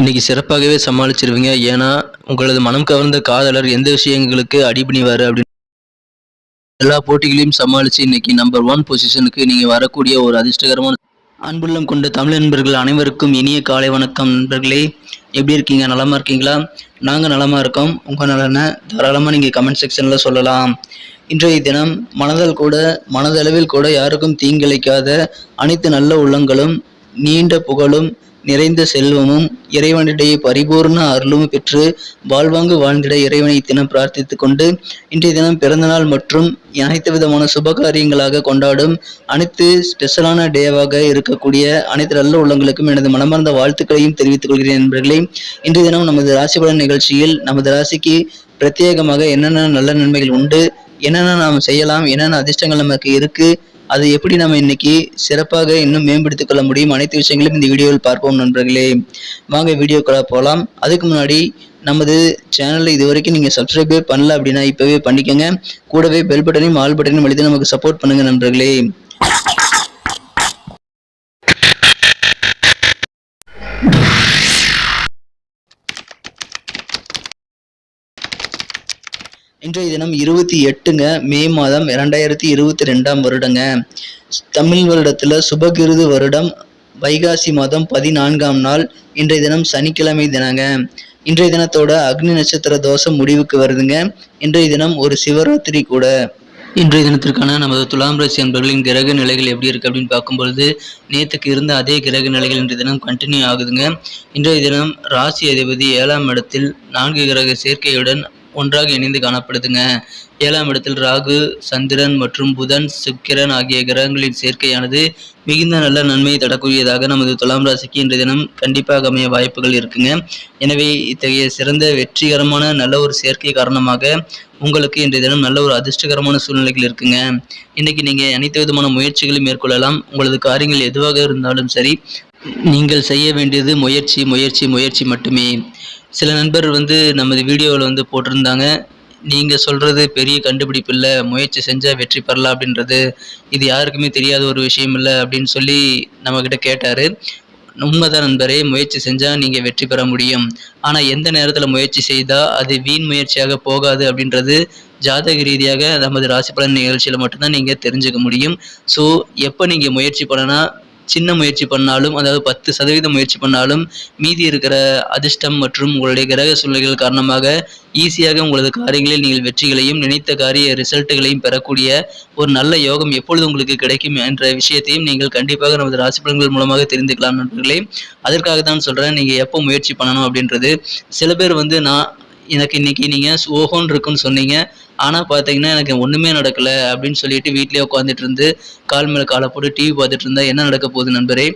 இன்றைக்கி சிறப்பாகவே சமாளிச்சிருவீங்க. ஏன்னா உங்களது மனம் கவர்ந்த காதலர் எந்த விஷயங்களுக்கு அடிபணிவார் அப்படின்னு எல்லா போட்டிகளையும் சமாளித்து இன்னைக்கு நம்பர் ஒன் பொசிஷனுக்கு நீங்கள் வரக்கூடிய ஒரு அதிர்ஷ்டகரமான அன்புள்ளம் கொண்ட தமிழ் நண்பர்கள் அனைவருக்கும் இனிய காலை வணக்கம் நண்பர்களே. எப்படி இருக்கீங்க? நலமாக இருக்கீங்களா? நாங்கள் நலமாக இருக்கோம். உங்கள் நலனை தாராளமாக நீங்கள் கமெண்ட் செக்ஷனில் சொல்லலாம். இன்றைய தினம் மனதால் கூட மனதளவில் கூட யாருக்கும் தீங்கிழைக்காத அனைத்து நல்ல உள்ளங்களும் நீண்ட புகழும் நிறைந்த செல்வமும் இறைவனிடையே பரிபூர்ண அருளும் பெற்று வாழ்வாங்கு வாழ்ந்திட இறைவனை தினம் பிரார்த்தித்து கொண்டு இன்றைய தினம் பிறந்தநாள் மற்றும் அனைத்து விதமான சுப காரியங்களாக கொண்டாடும் அனைத்து ஸ்பெஷலான டேவாக இருக்கக்கூடிய அனைத்து நல்ல உள்ளங்களுக்கும் எனது மனமார்ந்த வாழ்த்துக்களையும் தெரிவித்துக் கொள்கிறேன் நண்பர்களே. இன்றைய தினம் நமது ராசி பலன் நிகழ்ச்சியில் நமது ராசிக்கு பிரத்யேகமாக என்னென்ன நல்ல நன்மைகள் உண்டு என்னென்ன நாம் செய்யலாம் என்னென்ன அதிர்ஷ்டங்கள் நமக்கு இருக்குது அது எப்படி நம்ம இன்னைக்கு சிறப்பாக இன்னும் மேம்படுத்திக் கொள்ள முடியும்? அனைத்து விஷயங்களும் இந்த வீடியோவில் பார்ப்போம் நண்பர்களே. வாங்க வீடியோக்குள்ள போகலாம். அதுக்கு முன்னாடி நமது சேனலில் இது வரைக்கும் நீங்கள் சப்ஸ்கிரைபே பண்ணல அப்படின்னா இப்போவே பண்ணிக்கோங்க. கூடவே பெல் பட்டனையும் ஆல் பட்டனையும் அழுத்தி நமக்கு சப்போர்ட் பண்ணுங்கள் நண்பர்களே. இன்றைய தினம் இருபத்தி எட்டுங்க மே மாதம் இரண்டாயிரத்தி இருபத்தி ரெண்டாம் வருடங்க. தமிழ் வருடத்தில் சுபகிருது வருடம் வைகாசி மாதம் பதினான்காம் நாள் இன்றைய தினம் சனிக்கிழமை தினங்க. இன்றைய தினத்தோட அக்னி நட்சத்திர தோஷம் முடிவுக்கு வருதுங்க. இன்றைய தினம் ஒரு சிவராத்திரி கூட. இன்றைய தினத்திற்கான நமது துலாம் ராசி அன்பர்களின் கிரக நிலைகள் எப்படி இருக்கு அப்படின்னு பார்க்கும்பொழுது நேற்றுக்கு இருந்த அதே கிரக நிலைகள் இன்றைய தினம் கண்டினியூ ஆகுதுங்க. இன்றைய தினம் ராசி அதிபதி ஏழாம் இடத்தில் நான்கு கிரக சேர்க்கையுடன் ஒன்றாக இணைந்து காணப்படுதுங்க. ஏழாம் இடத்தில் ராகு சந்திரன் மற்றும் புதன் சுக்கிரன் ஆகிய கிரகங்களின் சேர்க்கையானது மிகுந்த நல்ல நன்மையை தரக்கூடியதாக நமது துலாம் ராசிக்கு இன்றைய தினம் கண்டிப்பாக அமைய வாய்ப்புகள் இருக்குங்க. எனவே இத்தகைய சிறந்த வெற்றிகரமான நல்ல ஒரு சேர்க்கை காரணமாக உங்களுக்கு இன்றைய தினம் நல்ல ஒரு அதிர்ஷ்டகரமான சூழ்நிலைகள் இருக்குங்க. இன்னைக்கு நீங்கள் அனைத்து விதமான முயற்சிகளையும் மேற்கொள்ளலாம். உங்களது காரியங்கள் எதுவாக இருந்தாலும் சரி நீங்கள் செய்ய வேண்டியது முயற்சி முயற்சி முயற்சி மட்டுமே. சில நண்பர் வந்து நமது வீடியோவில் வந்து போட்டிருந்தாங்க. நீங்கள் சொல்கிறது பெரிய கண்டுபிடிப்பு இல்லை. முயற்சி செஞ்சால் வெற்றி பெறலாம் அப்படின்றது இது யாருக்குமே தெரியாத ஒரு விஷயம் இல்லை அப்படின்னு சொல்லி நம்மக்கிட்ட கேட்டார். உண்மைதான் நண்பரே முயற்சி செஞ்சால் நீங்கள் வெற்றி பெற முடியும். ஆனால் எந்த நேரத்தில் முயற்சி செய்தால் அது வீண் முயற்சியாக போகாது அப்படின்றது ஜாதக ரீதியாக நமது ராசி பலன் நிகழ்ச்சியில் மட்டும்தான் நீங்கள் தெரிஞ்சுக்க முடியும். ஸோ எப்போ நீங்கள் முயற்சி பண்ணனா சின்ன முயற்சி பண்ணாலும் அதாவது பத்து சதவீதம் முயற்சி பண்ணாலும் மீதி இருக்கிற அதிர்ஷ்டம் மற்றும் உங்களுடைய கிரக சூழ்நிலைகள் காரணமாக ஈஸியாக உங்களது காரியங்களில் நீங்கள் வெற்றிகளையும் நினைத்த காரிய ரிசல்ட்டுகளையும் பெறக்கூடிய ஒரு நல்ல யோகம் எப்பொழுது உங்களுக்கு கிடைக்கும் என்ற விஷயத்தையும் நீங்கள் கண்டிப்பாக நமது ராசி பலன்கள் மூலமாக தெரிந்துக்கலாம் நண்பர்களே. அதற்காக தான் சொல்கிறேன் நீங்கள் எப்போ முயற்சி பண்ணணும் அப்படின்றது. சில பேர் வந்து நான் எனக்கு இன்னைக்கு நீங்கள் ஓஹோன்னு இருக்குன்னு சொன்னீங்க. ஆனால் பார்த்தீங்கன்னா எனக்கு ஒன்றுமே நடக்கலை அப்படின்னு சொல்லிட்டு வீட்டிலே உட்காந்துட்டு இருந்து கால் மேலே காலை போட்டு டிவி பார்த்துட்டு இருந்தா என்ன நடக்க போகுது நண்பரே?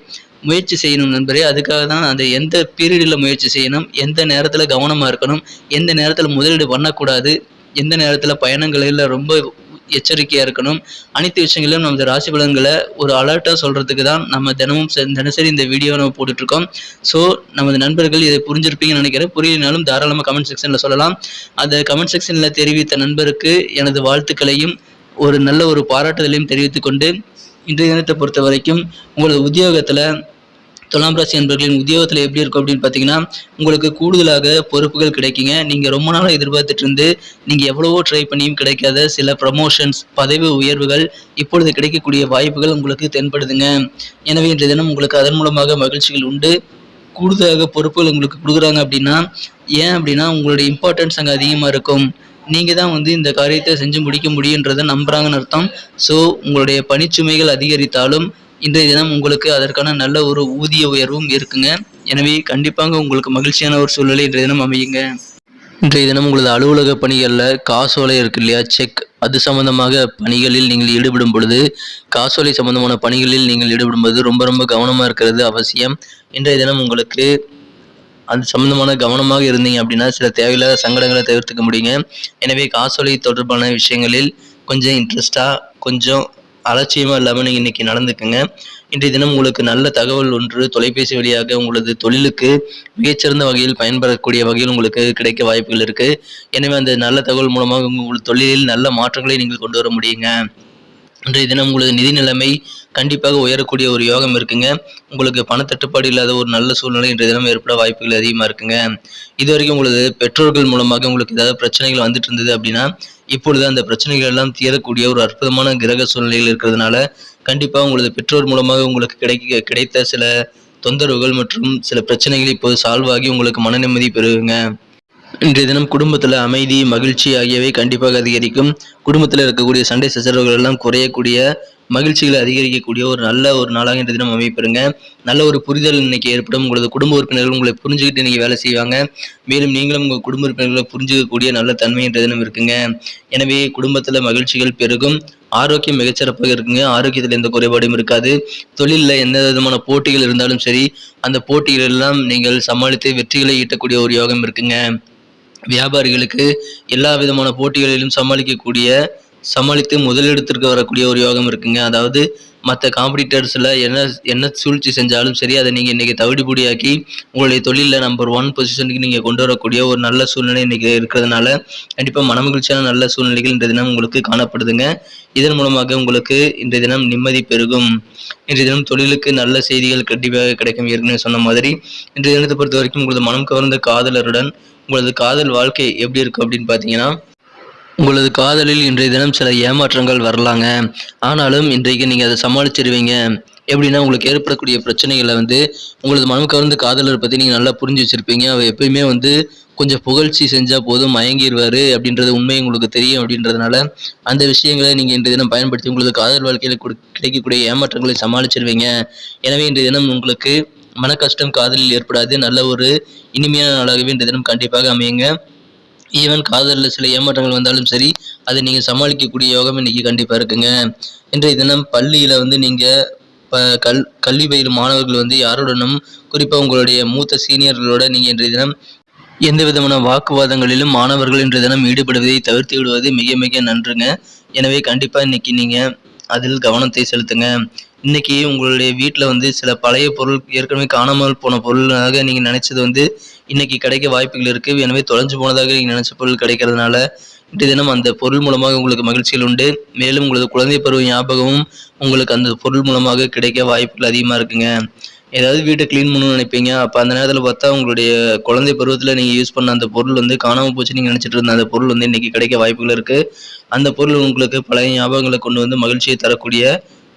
முயற்சி செய்யணும் நண்பரே. அதுக்காக தான் அந்த எந்த பீரியடில் முயற்சி செய்யணும் எந்த நேரத்தில் கவனமாக இருக்கணும் எந்த நேரத்தில் முதலீடு பண்ணக்கூடாது எந்த நேரத்தில் பயணங்களில் ரொம்ப எச்சரிக்கையாக இருக்கணும். அனைத்து விஷயங்களிலும் நமது ராசி பலன்களை ஒரு அலர்ட்டாக சொல்கிறதுக்கு தான் நம்ம தினமும் தினசரி இந்த வீடியோ நம்ம போட்டுட்ருக்கோம். ஸோ நமது நண்பர்கள் இதை புரிஞ்சிருப்பீங்கன்னு நினைக்கிறேன். புரியலினாலும் தாராளமாக கமெண்ட் செக்ஷனில் சொல்லலாம். அந்த கமெண்ட் செக்ஷனில் தெரிவித்த நண்பருக்கு எனது வாழ்த்துக்களையும் ஒரு நல்ல ஒரு பாராட்டுதலையும் தெரிவித்து கொண்டு இன்றைய தினத்தை பொறுத்த வரைக்கும் உங்களது உத்தியோகத்தில் துலாம் ராசி என்பர்களின் உத்தியோகத்தில் எப்படி இருக்கும் அப்படின்னு பார்த்தீங்கன்னா உங்களுக்கு கூடுதலாக பொறுப்புகள் கிடைக்குங்க. நீங்கள் ரொம்ப நாளாக எதிர்பார்த்துட்டு இருந்து நீங்கள் எவ்வளவோ ட்ரை பண்ணியும் கிடைக்காத சில ப்ரமோஷன்ஸ் பதவி உயர்வுகள் இப்பொழுது கிடைக்கக்கூடிய வாய்ப்புகள் உங்களுக்கு தென்படுதுங்க. எனவே இன்றைய தினம் உங்களுக்கு அதன் மூலமாக மகிழ்ச்சிகள் உண்டு. கூடுதலாக பொறுப்புகள் உங்களுக்கு கொடுக்குறாங்க அப்படின்னா ஏன் அப்படின்னா உங்களுடைய இம்பார்ட்டன்ஸ் அங்கே அதிகமாக இருக்கும். நீங்கள் தான் வந்து இந்த காரியத்தை செஞ்சு முடிக்க முடியுன்றதை நம்புகிறாங்கன்னு அர்த்தம். ஸோ உங்களுடைய பணிச்சுமைகள் அதிகரித்தாலும் இன்றைய தினம் உங்களுக்கு அதற்கான நல்ல ஒரு ஊதிய உயர்வும் இருக்குங்க. எனவே கண்டிப்பாக உங்களுக்கு மகிழ்ச்சியான ஒரு சூழ்நிலை இன்றைய தினம் அமையுங்க. இன்றைய தினம் உங்களது அலுவலக பணிகளில் காசோலை இருக்கு இல்லையா? செக் அது சம்பந்தமாக பணிகளில் நீங்கள் ஈடுபடும் பொழுது காசோலை சம்பந்தமான பணிகளில் நீங்கள் ஈடுபடும்போது ரொம்ப ரொம்ப கவனமாக இருக்கிறது அவசியம். இன்றைய தினம் உங்களுக்கு அது சம்பந்தமான கவனமாக இருந்தீங்க அப்படின்னா சில தேவையில்லாத சங்கடங்களை தவிர்த்துக்க முடியுங்க. எனவே காசோலை தொடர்பான விஷயங்களில் கொஞ்சம் இன்ட்ரெஸ்டாக கொஞ்சம் அலட்சியமாக இல்லாமல் நீங்கள் இன்னைக்கு நடந்துக்குங்க. இன்றைய தினம் உங்களுக்கு நல்ல தகவல் ஒன்று தொலைபேசி வழியாக உங்களது தொழிலுக்கு மிகச்சிறந்த வகையில் பயன்படக்கூடிய வகையில் உங்களுக்கு கிடைக்க வாய்ப்புகள் இருக்குது எனவே அந்த நல்ல தகவல் மூலமாக உங்கள் தொழிலில் நல்ல மாற்றங்களை நீங்கள் கொண்டு வர முடியுங்க. இன்றைய தினம் உங்களது நிதி நிலைமை கண்டிப்பாக உயரக்கூடிய ஒரு யோகம் இருக்குங்க. உங்களுக்கு பணத்தட்டுப்பாடு இல்லாத ஒரு நல்ல சூழ்நிலை இன்றைய தினம் ஏற்பட வாய்ப்புகள் அதிகமாக இருக்குங்க. இது வரைக்கும் உங்களது பெற்றோர்கள் மூலமாக உங்களுக்கு ஏதாவது பிரச்சனைகள் வந்துட்டு இருந்தது அப்படின்னா இப்பொழுது அந்த பிரச்சனைகள் எல்லாம் தீரக்கூடிய ஒரு அற்புதமான கிரக சூழ்நிலையில் இருக்கிறதுனால கண்டிப்பாக உங்களது பெற்றோர் மூலமாக உங்களுக்கு கிடைக்க கிடைத்த சில தொந்தரவுகள் மற்றும் சில பிரச்சனைகள் இப்போது சால்வ் ஆகி உங்களுக்கு மன நிம்மதி பெறுவீங்க இன்றைய தினம் குடும்பத்தில் அமைதி மகிழ்ச்சி ஆகியவை கண்டிப்பாக அதிகரிக்கும். குடும்பத்தில் இருக்கக்கூடிய சண்டை சச்சரவுகள் எல்லாம் குறையக்கூடிய மகிழ்ச்சிகளை அதிகரிக்கக்கூடிய ஒரு நல்ல ஒரு நாளாக இன்றைய தினம் அமைப்பெறுங்க நல்ல ஒரு புரிதல் இன்னைக்கு ஏற்படும். உங்களது குடும்ப உறுப்பினர்கள் உங்களை புரிஞ்சுக்கிட்டு இன்னைக்கு வேலை செய்வாங்க. மேலும் நீங்களும் உங்கள் குடும்ப உறுப்பினர்களை புரிஞ்சுக்கக்கூடிய நல்ல தன்மை இன்றைய தினம் இருக்குங்க. எனவே குடும்பத்தில் மகிழ்ச்சிகள் பெருகும். ஆரோக்கியம் மிகச்சிறப்பாக இருக்குங்க. ஆரோக்கியத்தில் எந்த குறைபாடும் இருக்காது. தொழிலில் எந்த விதமான போட்டிகள் இருந்தாலும் சரி அந்த போட்டிகள் எல்லாம் நீங்கள் சமாளித்து வெற்றிகளை ஈட்டக்கூடிய ஒரு யோகம் இருக்குங்க. வியாபாரிகளுக்கு எல்லா விதமான போட்டிகளிலும் சமாளிக்கக்கூடிய சமாளித்து முதலிடத்திற்கு வரக்கூடிய ஒரு யோகம் இருக்குங்க. அதாவது மற்ற காம்படிட்டர்ஸில் என்ன என்ன சூழ்ச்சி செஞ்சாலும் சரி அதை நீங்கள் இன்றைக்கி தவிடுபடியாக்கி உங்களுடைய தொழிலில் நம்பர் ஒன் பொசிஷனுக்கு நீங்கள் கொண்டு வரக்கூடிய ஒரு நல்ல சூழ்நிலை இன்றைக்கி இருக்கிறதுனால கண்டிப்பாக மனமகிழ்ச்சியான நல்ல சூழ்நிலைகள் இன்றைய தினம் உங்களுக்கு காணப்படுதுங்க. இதன் மூலமாக உங்களுக்கு இன்றைய தினம் நிம்மதி பெருகும். இன்றைய தினம் தொழிலுக்கு நல்ல செய்திகள் கண்டிப்பாக கிடைக்கும் ஏற்கனவே சொன்ன மாதிரி. இன்றைய தினத்தை பொறுத்த வரைக்கும் உங்களது மனம் கவர்ந்த காதலருடன் உங்களது காதல் வாழ்க்கை எப்படி இருக்கும் அப்படின்னு பார்த்தீங்கன்னா உங்களது காதலில் இன்றைய தினம் சில ஏமாற்றங்கள் வரலாங்க. ஆனாலும் இன்றைக்கு நீங்கள் அதை சமாளிச்சிருவீங்க. எப்படின்னா உங்களுக்கு ஏற்படக்கூடிய பிரச்சனைகளை வந்து உங்களது மனம் கவர்ந்து காதலரை பற்றி நீங்கள் நல்லா புரிஞ்சு வச்சுருப்பீங்க. அவர் எப்பயுமே வந்து கொஞ்சம் புகழ்ச்சி செஞ்சால் போதும் மயங்கிடுவார் அப்படின்றது உண்மை உங்களுக்கு தெரியும் அப்படின்றதுனால அந்த விஷயங்களை நீங்கள் இன்றைய தினம் பயன்படுத்தி உங்களது காதல் வாழ்க்கையில் கிடைக்கக்கூடிய ஏமாற்றங்களை சமாளிச்சிருவீங்க. எனவே இன்றைய தினம் உங்களுக்கு மன கஷ்டம் காதலில் ஏற்படாது. நல்ல ஒரு இனிமையான நாளாகவே இன்றைய தினம் கண்டிப்பாக அமையுங்க. ஈவன் காதலில் சில ஏமாற்றங்கள் வந்தாலும் சரி அதை நீங்கள் சமாளிக்கக்கூடிய யோகம் இன்னைக்கு கண்டிப்பாக இருக்குங்க. இன்றைய தினம் பள்ளியில் வந்து நீங்கள் ப கல் கல்வி பயிலும் மாணவர்கள் வந்து யாருடனும் குறிப்பாக உங்களுடைய மூத்த சீனியர்களோட நீங்கள் இன்றைய தினம் எந்த விதமான வாக்குவாதங்களிலும் மாணவர்கள் இன்றைய தினம் ஈடுபடுவதை தவிர்த்து விடுவது மிக மிக நன்றுங்க. எனவே கண்டிப்பாக இன்னைக்கு நீங்கள் அதில் கவனத்தை செலுத்துங்க. இன்னைக்கு உங்களுடைய வீட்டில் வந்து சில பழைய பொருள் ஏற்கனவே காணாமல் போன பொருளாக நீங்கள் நினைச்சது வந்து இன்னைக்கு கிடைக்க வாய்ப்புகள் இருக்குது எனவே தொலைஞ்சு போனதாக நீங்கள் நினைச்ச பொருள் கிடைக்கிறதுனால இன்றைய தினம் அந்த பொருள் மூலமாக உங்களுக்கு மகிழ்ச்சிகள் உண்டு. மேலும் உங்களது குழந்தை பருவ ஞாபகமும் உங்களுக்கு அந்த பொருள் மூலமாக கிடைக்க வாய்ப்புகள் அதிகமாக இருக்குங்க. ஏதாவது வீட்டை க்ளீன் பண்ணணும்னு நினைப்பீங்க. அப்போ அந்த நேரத்தில் பார்த்தா உங்களுடைய குழந்தை பருவத்தில் நீங்கள் யூஸ் பண்ண அந்த பொருள் வந்து காணாமல் போச்சு நீங்கள் நினச்சிட்டு இருந்த அந்த பொருள் வந்து இன்றைக்கி கிடைக்க வாய்ப்புகள் இருக்குது அந்த பொருள் உங்களுக்கு பழைய ஞாபகங்களை கொண்டு வந்து மகிழ்ச்சியை தரக்கூடிய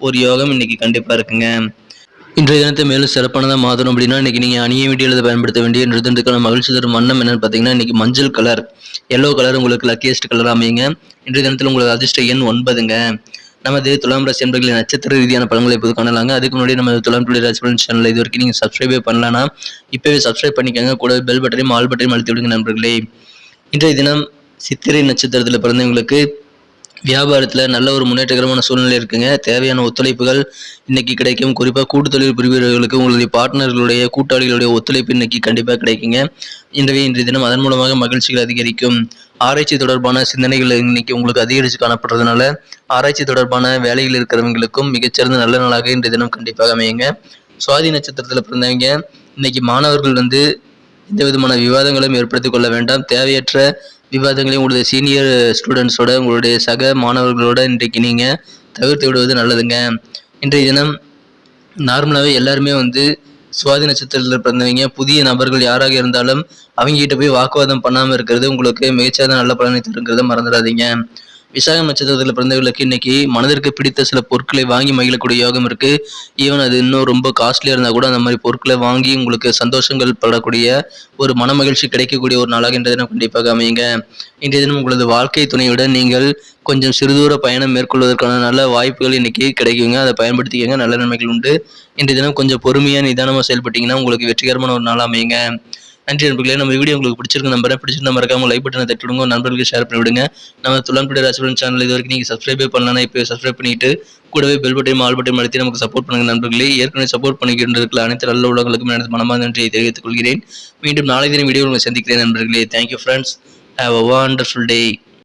ஒரு யோகம் இன்னைக்கு கண்டிப்பாக இருக்குங்க. இன்றைய தினத்தை மேலும் சிறப்பானதாக மாற்றணும் அப்படின்னா இன்றைக்கி நீங்கள் அணிய வேண்டிய அல்லது பயன்படுத்த வேண்டிய இன்றைய தினத்துக்கான மகிழ்ச்சி தரும் வண்ணம் என்னன்னு பார்த்தீங்கன்னா இன்றைக்கி மஞ்சள் கலர் எல்லோ கலர் உங்களுக்கு லக்கியஸ்ட் கலர் அமையுங்க. இன்றைய தினத்தில் உங்களுக்கு அதிர்ஷ்ட எண் ஒன்பதுங்க. நமது துலாம் ராசி என்பர்களின் நட்சத்திர ரீதியான பலன்களை இப்போது காணலாங்க. அதுக்கு முன்னாடி நம்ம துலாம் டுடே ராசி பலன் சேனல் இது வரைக்கும் நீங்கள் சப்ஸ்கிரைபே பண்ணலாம்னா இப்போவே சப்ஸ்கிரைப் பண்ணிக்கோங்க. கூட பெல் பட்டனையும் ஆல் பட்டனையும் அழுத்தி விடுங்க நண்பர்களே. இன்றைய தினம் சித்திரை நட்சத்திரத்தில் பிறந்தவங்களுக்கு வியாபாரத்தில் நல்ல ஒரு முன்னேற்றகரமான சூழ்நிலை இருக்குங்க. தேவையான ஒத்துழைப்புகள் இன்னைக்கு கிடைக்கும். குறிப்பாக கூட்டு தொழில் புரிவர்களுக்கு உங்களுடைய பார்ட்னர்களுடைய கூட்டாளிகளுடைய ஒத்துழைப்பு இன்னைக்கு கண்டிப்பாக கிடைக்குங்க. இன்றைய இன்றைய தினம் அதன் மூலமாக மகிழ்ச்சிகள் அதிகரிக்கும். ஆராய்ச்சி தொடர்பான சிந்தனைகள் இன்னைக்கு உங்களுக்கு அதிகரித்து காணப்படுறதுனால ஆராய்ச்சி தொடர்பான வேலையில் இருக்கிறவங்களுக்கும் மிகச்சிறந்த நல்ல நாளாக இன்றைய தினம் கண்டிப்பாக அமையுங்க. சுவாதி நட்சத்திரத்தில் பிறந்தவங்க இன்னைக்கு மாணவர்கள் வந்து எந்த விதமான விவாதங்களும் ஏற்படுத்திக் கொள்ள வேண்டாம். தேவையற்ற விவாதங்களையும் உங்களுடைய சீனியர் ஸ்டூடெண்ட்ஸோட உங்களுடைய சக மாணவர்களோட இன்றைக்கு நீங்கள் தவிர்த்து விடுவது நல்லதுங்க. இன்றைய தினம் நார்மலாகவே எல்லாருமே வந்து சுவாதி நட்சத்திரத்தில் பிறந்தவங்க புதிய நபர்கள் யாராக இருந்தாலும் அவங்ககிட்ட போய் வாக்குவாதம் பண்ணாமல் இருக்கிறது உங்களுக்கு மிகச்சிறந்த நல்ல பலனை தருங்கிறத மறந்துடாதீங்க. விசாக நட்சத்திரத்தில் பிறந்தவர்களுக்கு இன்னைக்கு மனதிற்கு பிடித்த சில பொருட்களை வாங்கி மகிழக்கூடிய யோகம் இருக்கு. ஈவன் அது இன்னும் ரொம்ப காஸ்ட்லியாக இருந்தால் கூட அந்த மாதிரி பொருட்களை வாங்கி உங்களுக்கு சந்தோஷங்கள் படக்கூடிய ஒரு மன மகிழ்ச்சி கிடைக்கக்கூடிய ஒரு நாளாக இன்றைய தினம் கண்டிப்பாக அமையுங்க. இன்றைய தினம் உங்களது வாழ்க்கை துணையுடன் நீங்கள் கொஞ்சம் சிறுதூர பயணம் மேற்கொள்வதற்கான நல்ல வாய்ப்புகள் இன்னைக்கு கிடைக்குங்க. அதை பயன்படுத்திக்கங்க. நல்ல நன்மைகள் உண்டு. இன்றைய தினம் கொஞ்சம் பொறுமையாக நிதானமாக செயல்பட்டீங்கன்னா உங்களுக்கு வெற்றிகரமான ஒரு நாள் அமையுங்க. நன்றி நண்பர்களே. நம்ம வீடியோ உங்களுக்கு பிடிச்சிருக்கு நம்பரை பிடிச்சிருந்தா மறக்காம லைக் பட்டனை தட்டி விடுங்க நண்பர்களுக்கு ஷேர் பண்ணி விடுங்க. நம்ம துளன்புடைய ராசிபுரன் சேனல் இது வரைக்கும் நீங்கள் சப்ஸ்கிரைபே பண்ணலாம் இப்போ சப்ஸ்கிரைப் பண்ணிட்டு கூடவே பெல் பட்டையும் ஆல் பட்டையும் அழுத்தி நமக்கு சப்போர்ட் பண்ணுங்க நண்பர்களே. ஏற்கனவே சப்போர்ட் பண்ணிக்கிட்டு இருக்கிற அனைத்து நல்ல உலகங்களுக்கும் எனது மனமாக நன்றியை தெரிவித்துக் கொள்கிறேன். மீண்டும் நாளை தினம் வீடியோ உங்களை சந்திக்கிறேன் நண்பர்களே. Thank you friends have a wonderful day